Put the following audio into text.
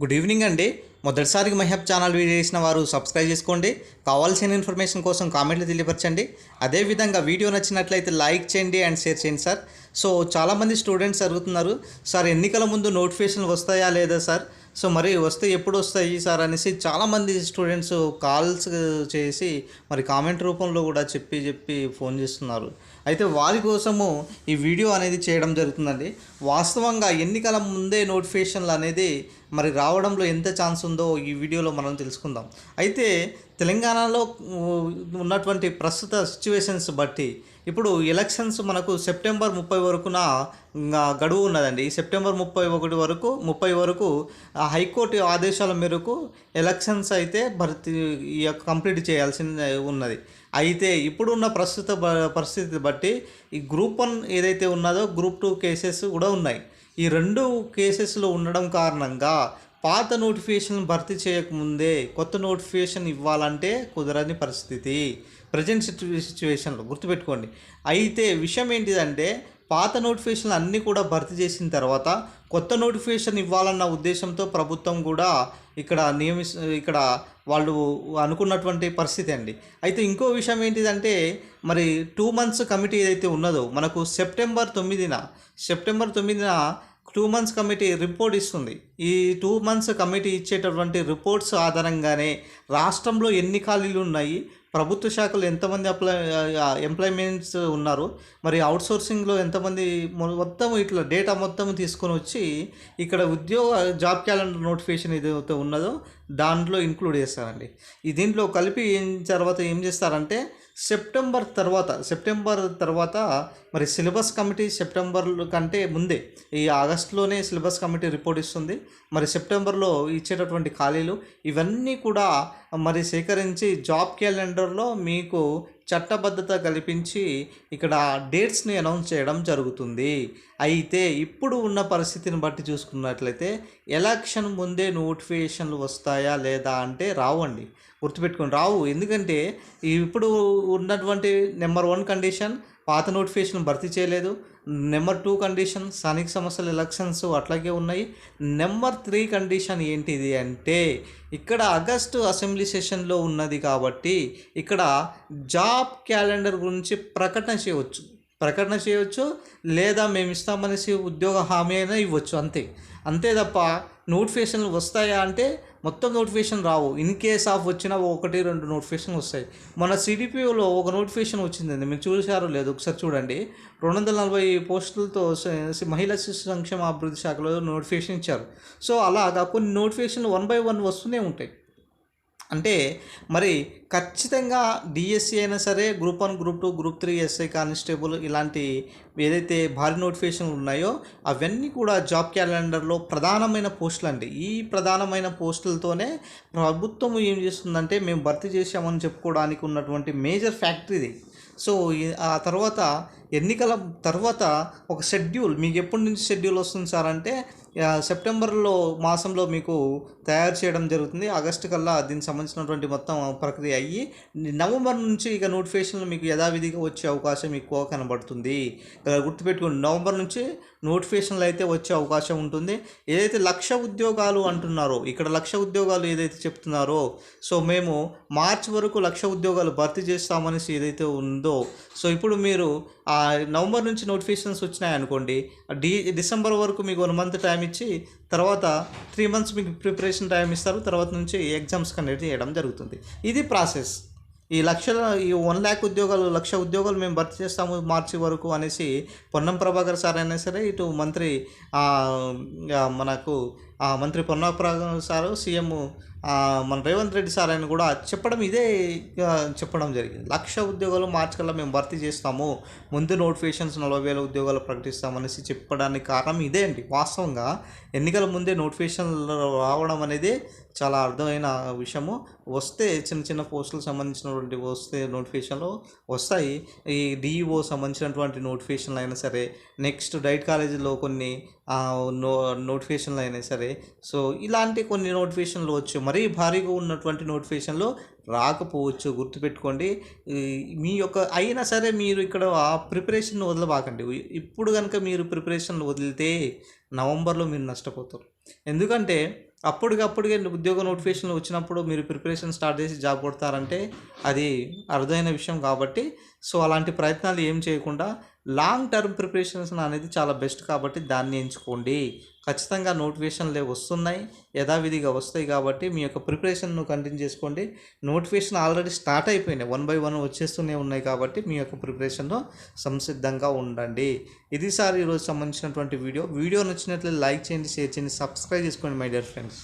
Good evening అండి. మొదటిసారికి మహబ్ channel video చేసిన వారు సబ్స్క్రైబ్ చేసుకోండి. కావాల్సిన ఇన్ఫర్మేషన్ కోసం కామెంట్లు తెలియపరచండి. అదేవిధంగా వీడియో నచ్చినట్లయితే లైక్ చేయండి అండ్ షేర్ చేయండి సార్. సో చాలామంది స్టూడెంట్స్ అడుగుతున్నారు సార్ ఎన్నికల ముందు నోటిఫికేషన్లు వస్తాయా లేదా సార్? సో మరి వస్తే ఎప్పుడు వస్తాయి సార్ అనేసి చాలామంది స్టూడెంట్స్ కాల్స్ చేసి మరి కామెంట్ రూపంలో కూడా చెప్పి చెప్పి ఫోన్ చేస్తున్నారు. అయితే వారి కోసము ఈ వీడియో అనేది చేయడం జరుగుతుందండి. వాస్తవంగా ఎన్నికల ముందే నోటిఫికేషన్లు అనేది మరి రావడంలో ఎంత ఛాన్స్ ఉందో ఈ వీడియోలో మనం తెలుసుకుందాం. అయితే తెలంగాణలో ఉన్నటువంటి ప్రస్తుత సిచ్యువేషన్స్ బట్టి ఇప్పుడు ఎలక్షన్స్ మనకు సెప్టెంబర్ ముప్పై వరకున గడువు ఉన్నదండి. ఈ సెప్టెంబర్ ముప్పై ఒకటి వరకు ముప్పై వరకు హైకోర్టు ఆదేశాల మేరకు ఎలక్షన్స్ అయితే భర్తీ ఈ యొక్క కంప్లీట్ చేయాల్సి ఉన్నది. అయితే ఇప్పుడున్న ప్రస్తుత బ- పరిస్థితి బట్టి ఈ గ్రూప్ వన్ ఏదైతే ఉన్నదో గ్రూప్ టూ కేసెస్ కూడా ఉన్నాయి. ఈ రెండు కేసెస్లో ఉండడం కారణంగా పాత నోటిఫికేషన్ భర్తీ చేయకముందే కొత్త నోటిఫికేషన్ ఇవ్వాలంటే కుదరని పరిస్థితి. ప్రజెంట్ సిచ్యువేషన్లో గుర్తుపెట్టుకోండి. అయితే విషయం ఏంటిదంటే పాత నోటిఫికేషన్లు అన్నీ కూడా భర్తీ చేసిన తర్వాత కొత్త నోటిఫికేషన్ ఇవ్వాలన్న ఉద్దేశంతో ప్రభుత్వం కూడా ఇక్కడ నియమి ఇక్కడ వాళ్ళు అనుకున్నటువంటి పరిస్థితి అండి. అయితే ఇంకో విషయం ఏంటిదంటే మరి టూ మంత్స్ కమిటీ ఏదైతే ఉన్నదో మనకు సెప్టెంబర్ తొమ్మిదిన సెప్టెంబర్ తొమ్మిదిన టూ మంత్స్ కమిటీ రిపోర్ట్ ఇస్తుంది. ఈ టూ మంత్స్ కమిటీ ఇచ్చేటటువంటి రిపోర్ట్స్ ఆధారంగానే రాష్ట్రంలో ఎన్ని ఖాళీలు ఉన్నాయి ప్రభుత్వ శాఖలు ఎంతమంది అప్లై ఎంప్లాయ్మెంట్స్ ఉన్నారు మరి అవుట్సోర్సింగ్లో ఎంతమంది మొత్తం ఇట్లా డేటా మొత్తం తీసుకొని వచ్చి ఇక్కడ ఉద్యోగ జాబ్ క్యాలెండర్ నోటిఫికేషన్ ఏదైతే ఉన్నదో దాంట్లో ఇంక్లూడ్ చేస్తారండి. ఈ దీంట్లో కలిపి తర్వాత ఏం చేస్తారంటే సెప్టెంబర్ తర్వాత సెప్టెంబర్ తర్వాత మరి సిలబస్ కమిటీ సెప్టెంబర్ కంటే ముందే ఈ ఆగస్టులోనే సిలబస్ కమిటీ రిపోర్ట్ ఇస్తుంది. మరి సెప్టెంబర్లో ఇచ్చేటటువంటి ఖాళీలు ఇవన్నీ కూడా మరి సేకరించి జాబ్ క్యాలెండర్లో మీకు చట్టబద్ధత కల్పించి ఇక్కడ డేట్స్ని అనౌన్స్ చేయడం జరుగుతుంది. అయితే ఇప్పుడు ఉన్న పరిస్థితిని బట్టి చూసుకున్నట్లయితే ఎలక్షన్ ముందే నోటిఫికేషన్లు వస్తాయా లేదా అంటే రావండి గుర్తుపెట్టుకొని రావు. ఎందుకంటే ఇప్పుడు ఉన్నటువంటి నెంబర్ వన్ కండిషన్ పాత నోటిఫికేషన్ భర్తీ చేయలేదు. నెంబర్ టూ కండిషన్ స్థానిక సమస్యలు ఎలక్షన్స్ అట్లాగే ఉన్నాయి. నెంబర్ త్రీ కండిషన్ ఏంటిది అంటే ఇక్కడ ఆగస్టు అసెంబ్లీ సెషన్లో ఉన్నది కాబట్టి ఇక్కడ జాబ్ క్యాలెండర్ గురించి ప్రకటన చేయవచ్చు. ప్రకటన చేయవచ్చు లేదా మేము ఇస్తామనేసి ఉద్యోగ హామీ అయినా ఇవ్వచ్చు అంతే. అంతే తప్ప నోటిఫికేషన్లు వస్తాయా అంటే మొత్తం నోటిఫికేషన్ రావు. ఇన్ కేస్ ఆఫ్ వచ్చినా ఒకటి రెండు నోటిఫికేషన్ వస్తాయి. మన సిడిపిఓలో ఒక నోటిఫికేషన్ వచ్చిందండి. మీరు చూసారో లేదు ఒకసారి చూడండి. రెండు వందల నలభై పోస్టులతో మహిళా శిశు సంక్షేమ అభివృద్ధి శాఖలో నోటిఫికేషన్ ఇచ్చారు. సో అలాగా కొన్ని నోటిఫికేషన్లు వన్ బై వన్ వస్తూనే ఉంటాయి. అంటే మరి ఖచ్చితంగా డిఎస్సి అయినా సరే group one group two group three SI constable ఇలాంటి ఏదైతే భారీ నోటిఫికేషన్లు ఉన్నాయో అవన్నీ కూడా జాబ్ క్యాలెండర్లో ప్రధానమైన పోస్టులు అండి. ఈ ప్రధానమైన పోస్టులతోనే ప్రభుత్వం ఏం చేస్తుందంటే మేము భర్తీ చేశామని చెప్పుకోవడానికి ఉన్నటువంటి మేజర్ ఫ్యాక్టరీ ఇది. సో ఆ తర్వాత ఎన్నికల తర్వాత ఒక షెడ్యూల్ మీకు ఎప్పటి నుంచి షెడ్యూల్ వస్తుంది సార్ అంటే సెప్టెంబర్లో మాసంలో మీకు తయారు చేయడం జరుగుతుంది. ఆగస్టు కల్లా దీనికి సంబంధించినటువంటి మొత్తం ప్రక్రియ అయ్యి నవంబర్ నుంచి ఇక నోటిఫికేషన్లు మీకు యథావిధిగా వచ్చే అవకాశం ఎక్కువ కనబడుతుంది. గుర్తుపెట్టుకోండి నవంబర్ నుంచి నోటిఫికేషన్లు అయితే వచ్చే అవకాశం ఉంటుంది. ఏదైతే లక్ష ఉద్యోగాలు అంటున్నారో ఇక్కడ లక్ష ఉద్యోగాలు ఏదైతే చెప్తున్నారో సో మేము మార్చి వరకు లక్ష ఉద్యోగాలు భర్తీ చేస్తామనేసి ఏదైతే ఉందో సో ఇప్పుడు మీరు ఆ నవంబర్ నుంచి నోటిఫికేషన్స్ వచ్చినాయి అనుకోండి డి డిసెంబర్ వరకు మీకు వన్ మంత్ టైం ఇచ్చి తర్వాత త్రీ మంత్స్ మీకు ప్రిపరేషన్ టైం ఇస్తారు తర్వాత నుంచి ఎగ్జామ్స్ కండక్ట్ చేయడం జరుగుతుంది. ఇది ప్రాసెస్. ఈ లక్షల ఈ వన్ ల్యాక్ ఉద్యోగాలు లక్ష ఉద్యోగాలు మేము భర్తీ చేస్తాము మార్చి వరకు అనేసి పొన్నం ప్రభాకర్ సార్ అయినా సరే ఇటు మంత్రి మనకు మంత్రి పొన్నం సారు సీఎం మన రేవంత్ రెడ్డి సార్ ఆయన కూడా చెప్పడం ఇదే చెప్పడం జరిగింది. లక్ష ఉద్యోగాలు మార్చి కల్లా మేము భర్తీ చేస్తాము. ముందు నోటిఫికేషన్స్ నలభై వేల ఉద్యోగాలు ప్రకటిస్తామనేసి చెప్పడానికి కారణం ఇదే అండి. వాస్తవంగా ఎన్నికల ముందే నోటిఫికేషన్లు రావడం అనేది చాలా అర్థమైన విషయము. వస్తే చిన్న చిన్న పోస్టులకు సంబంధించినటువంటి వస్తే నోటిఫికేషన్లు వస్తాయి. ఈ డిఈఓ సంబంధించినటువంటి నోటిఫికేషన్లు అయినా సరే నెక్స్ట్ డైట్ కాలేజీలో కొన్ని నో నోటిఫికేషన్లు అయినా సరే సో ఇలాంటి కొన్ని నోటిఫికేషన్లు వచ్చు. మరీ భారీగా ఉన్నటువంటి నోటిఫికేషన్లు రాకపోవచ్చు. గుర్తుపెట్టుకోండి. మీ యొక్క అయినా సరే మీరు ఇక్కడ ఆ ప్రిపరేషన్ వదలబాకండి. ఇప్పుడు కనుక మీరు ప్రిపరేషన్లు వదిలితే నవంబర్లో మీరు నష్టపోతారు. ఎందుకంటే అప్పటికప్పుడుగా ఉద్యోగ నోటిఫికేషన్లు వచ్చినప్పుడు మీరు ప్రిపరేషన్ స్టార్ట్ చేసి జాబ్ కొడతారంటే అది అరుదైన విషయం కాబట్టి సో అలాంటి ప్రయత్నాలు ఏం చేయకుండా లాంగ్ టర్మ్ ప్రిపరేషన్స్ అనేది చాలా బెస్ట్ కాబట్టి దాన్ని ఎంచుకోండి. ఖచ్చితంగా నోటిఫికేషన్లే వస్తున్నాయి. యథావిధిగా వస్తాయి కాబట్టి మీ యొక్క ప్రిపరేషన్ను కంటిన్యూ చేసుకోండి. నోటిఫికేషన్ ఆల్రెడీ స్టార్ట్ అయిపోయినాయి. వన్ బై వన్ వచ్చేస్తూనే ఉన్నాయి కాబట్టి మీ యొక్క ప్రిపరేషన్లో సంసిద్ధంగా ఉండండి. ఇది సార్ ఈరోజు సంబంధించినటువంటి వీడియో. వీడియో నచ్చినట్లయితే లైక్ చేయండి షేర్ చేయండి సబ్స్క్రైబ్ చేసుకోండి మై డియర్ ఫ్రెండ్స్.